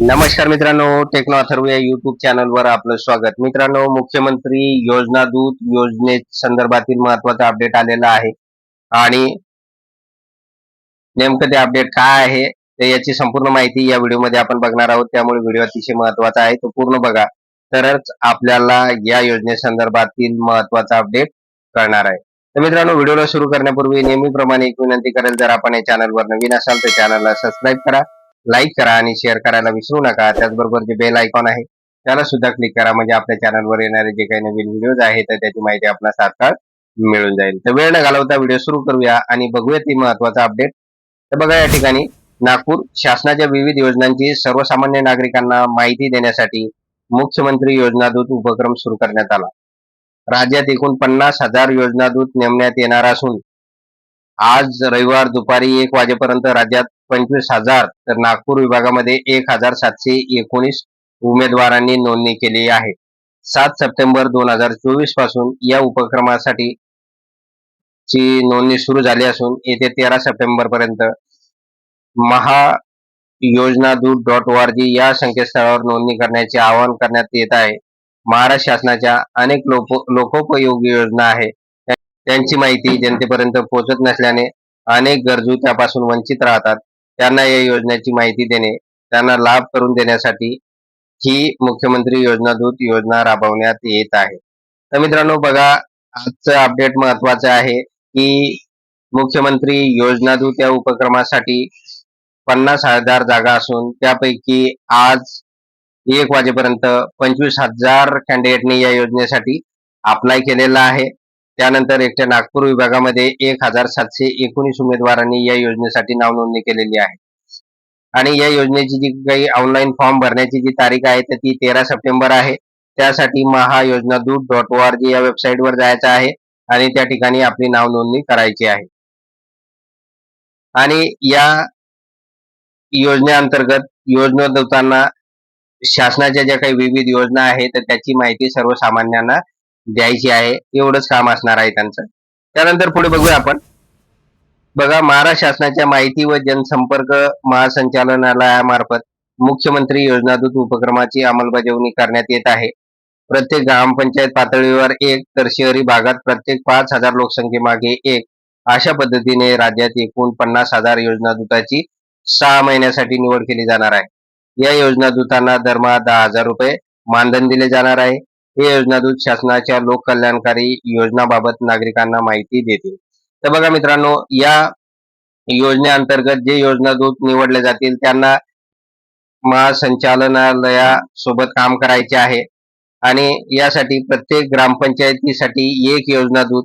नमस्कार मित्रांनो टेक्नो अथर्व या युट्यूब चॅनलवर आपलं स्वागत. मित्रांनो मुख्यमंत्री योजना दूत योजने संदर्भातील महत्त्वाचा अपडेट आलेला आहे. आणि नेमकं ते अपडेट काय आहे ते याची संपूर्ण माहिती या व्हिडिओमध्ये आपण बघणार आहोत. त्यामुळे व्हिडिओ अतिशय महत्त्वाचा आहे तो पूर्ण बघा. तरच आपल्याला या योजनेसंदर्भातील महत्त्वाचा अपडेट कळणार आहे. तर मित्रांनो व्हिडिओला सुरू करण्यापूर्वी नेहमीप्रमाणे एक विनंती करेल जर आपण या चॅनलवर नवीन असाल तर चॅनलला सबस्क्राईब करा. लाईक करा आणि शेअर करायला विसरू नका. त्याचबरोबर जे बेल आयकॉन आहे त्याला सुद्धा क्लिक करा. म्हणजे आपल्या चॅनलवर येणारे जे काही नवीन व्हिडिओज आहेत तर त्याची माहिती आपल्याला सारखा मिळून जाईल. तर वेळ न घालवता व्हिडिओ सुरू करूया आणि बघूया ती महत्त्वाचा अपडेट तर बघा या ठिकाणी नागपूर शासनाच्या विविध योजनांची सर्वसामान्य नागरिकांना माहिती देण्यासाठी मुख्यमंत्री योजनादूत उपक्रम सुरू करण्यात आला. राज्यात एकूण पन्नास हजार योजनादूत नेमण्यात येणार असून आज रविवार दुपारी एक वाजेपर्यंत राज्यात पंचवीस हजार तर नागपूर विभागामध्ये एक हजार सातशे एकोणीस उमेदवारांनी नोंदणी केली आहे. सात सप्टेंबर दोन हजार चोवीसपासून या उपक्रमासाठी ची नोंदणी सुरू झाली असून येत्या तेरा सप्टेंबर पर्यंत महा योजना दूत डॉट ओ आर जी या संकेतस्थळावर नोंदणी करण्याचे आवाहन करण्यात येत आहे. महाराष्ट्र शासनाच्या अनेक लोक लोकोपयोगी योजना आहे त्यांची माहिती जनतेपर्यंत पोहोचत नसल्याने अनेक गरजू त्यापासून वंचित राहतात. त्यांना या योजनेची माहिती देणे त्यांना लाभ करून देण्यासाठी ही मुख्यमंत्री योजना दूत योजना राबवण्यात येत आहे. तर मित्रांनो बघा आजचं अपडेट महत्वाचं आहे की मुख्यमंत्री योजना दूत या उपक्रमासाठी पन्नास हजार जागा असून त्यापैकी आज एक वाजेपर्यंत पंचवीस हजार कॅन्डिडेटने या योजनेसाठी अप्लाय केलेला आहे. त्यानंतर एकट्या नागपूर विभागामध्ये एक हजार सातशे एकोणीस उमेदवारांनी या योजनेसाठी नाव नोंदणी केलेली आहे. आणि या योजनेची जी काही ऑनलाईन फॉर्म भरण्याची जी तारीख आहे तर ती तेरा सप्टेंबर आहे. त्यासाठी महायोजना दूत डॉट ओ आर जी या वेबसाईटवर जायचं आहे आणि त्या ठिकाणी आपली नाव नोंदणी करायची आहे. आणि या योजनेअंतर्गत योजनादूतांना शासनाच्या ज्या काही विविध योजना आहेत तर त्याची माहिती सर्वसामान्यांना द्यायची आहे एवढंच काम असणार आहे त्यांचं. त्यानंतर पुढे बघूया आपण. बघा महाराष्ट्र शासनाच्या माहिती व जनसंपर्क महासंचालनालयामार्फत मुख्यमंत्री योजनादूत उपक्रमाची अंमलबजावणी करण्यात येत आहे. प्रत्येक ग्रामपंचायत पातळीवर एक तर शहरी भागात प्रत्येक पाच हजार लोकसंख्येमागे एक. अशा पद्धतीने राज्यात एकूण पन्नास हजार योजना दूताची सहा महिन्यासाठी निवड केली जाणार आहे. या योजना दूतांना दरमहा दहा हजार रुपये मानधन दिले जाणार आहे. हे योजना दूत शासनाच्या लोककल्याणकारी योजनाबाबत नागरिकांना माहिती देतील. तर बघा मित्रांनो या योजनेअंतर्गत जे योजना दूत निवडले जातील त्यांना महासंचालनालयासोबत काम करायचे आहे. आणि यासाठी प्रत्येक ग्रामपंचायतीसाठी एक योजना दूत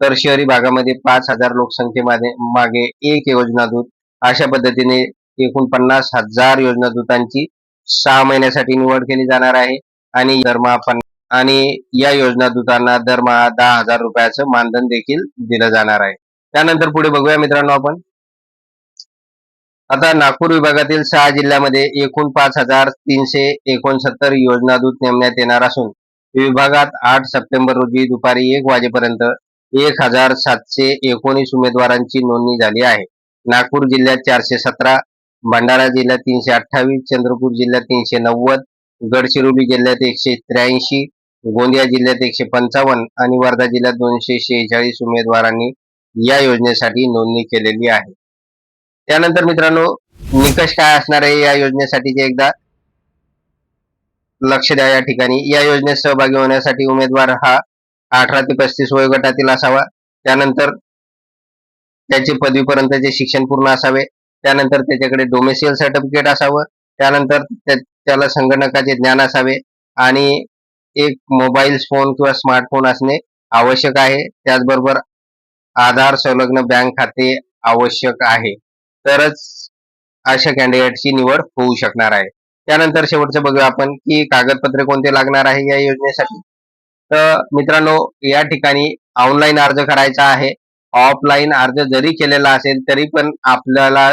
तर शहरी भागामध्ये पाच हजार लोकसंख्येमध्ये मागे एक योजना दूत अशा पद्धतीने एकूण पन्नास हजार योजना दूतांची सहा महिन्यासाठी निवड केली जाणार आहे. आणि दरमहा आणि या योजना दूतांना दरमहा दहा हजार रुपयाचं मानधन देखील दिलं जाणार आहे. त्यानंतर पुढे बघूया मित्रांनो आपण. आता नागपूर विभागातील सहा जिल्ह्यामध्ये एकूण पाच हजार तीनशे एकोणसत्तर योजना दूत नेमण्यात येणार असून विभागात आठ सप्टेंबर रोजी दुपारी एक वाजेपर्यंत एक हजार सातशे एकोणीस उमेदवारांची नोंदणी झाली आहे. नागपूर जिल्ह्यात चारशे सतरा भंडारा जिल्ह्यात तीनशे अठ्ठावीस चंद्रपूर जिल्ह्यात तीनशे नव्वद गडचिरोली जिल्ह्यात एकशे त्र्याऐंशी गोंदिया जिल्ह्यात एकशे पंचावन्न आणि वर्धा जिल्ह्यात दोनशे शेहेचाळीस उमेदवारांनी या योजनेसाठी नोंदणी केलेली आहे. त्यानंतर मित्रांनो निकष काय असणार आहे या योजनेसाठीचे एकदा लक्ष द्या या ठिकाणी. या योजनेत सहभागी होण्यासाठी उमेदवार हा अठरा ते पस्तीस वयोगटातील असावा. त्यानंतर त्याचे पदवीपर्यंतचे शिक्षण पूर्ण असावे. त्यानंतर त्याच्याकडे डोमेसियल सर्टिफिकेट असावं. त्यानंतर त्याला संगणकाचे ज्ञान असावे. आणि एक मोबाईल फोन किंवा स्मार्टफोन असणे आवश्यक आहे. त्याचबरोबर आधार संलग्न बँक खाते आवश्यक आहे. तरच अशा कॅन्डिडेटची निवड होऊ शकणार आहे. त्यानंतर शेवटचं बघूया आपण की कागदपत्रे कोणते लागणार आहे या योजनेसाठी. तर मित्रांनो या ठिकाणी ऑनलाईन अर्ज करायचा आहे. ऑफलाईन अर्ज जरी केलेला असेल तरी पण आपल्याला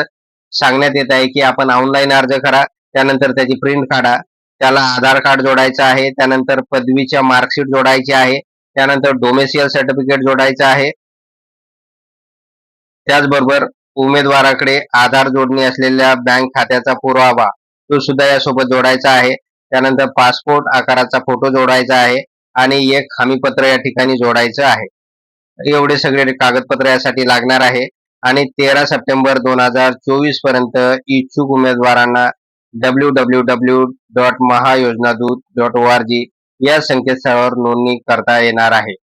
सांगण्यात येत आहे की आपण ऑनलाईन अर्ज करा. त्यानंतर त्याची प्रिंट काढा. त्याला आधार कार्ड जोडायचं आहे त्यानंतर पदवीच्या मार्कशीट जोडायची आहे त्यानंतर डोमेसियल सर्टिफिकेट जोडायचं आहे. त्याचबरोबर उमेदवाराकडे आधार जोडणी असलेल्या बँक खात्याचा पुरावा तो सुद्धा यासोबत जोडायचा आहे. त्यानंतर पासपोर्ट आकाराचा फोटो जोडायचा आहे आणि एक हमीपत्र या ठिकाणी जोडायचं आहे. एवढे सगळे कागदपत्र यासाठी लागणार आहे. आणि तेरा सप्टेंबर दोन हजार चोवीसपर्यंत इच्छुक उमेदवारांना W W W dot Mahayojanadoot dot O R G या संकेतस्थळावर नोंदणी करता येणार आहे.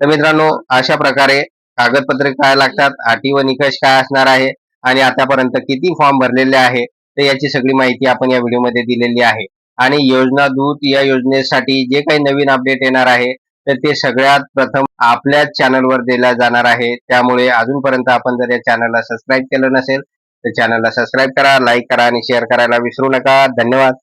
तर मित्रांनो अशा प्रकारे कागदपत्रे काय लागतात अटी व निकष काय असणार आहे आणि आतापर्यंत किती फॉर्म भरलेले आहे तर याची सगळी माहिती आपण या व्हिडिओमध्ये दिलेली आहे. आणि योजना दूत या योजनेसाठी जे काही नवीन अपडेट येणार आहे तर ते सगळ्यात प्रथम आपल्याच चॅनलवर दिल्या जाणार आहे. त्यामुळे अजूनपर्यंत आपण जर या चॅनलला सबस्क्राईब केलं नसेल तर चॅनलला सबस्क्राईब करा लाईक करा आणि शेअर करायला विसरू नका. धन्यवाद.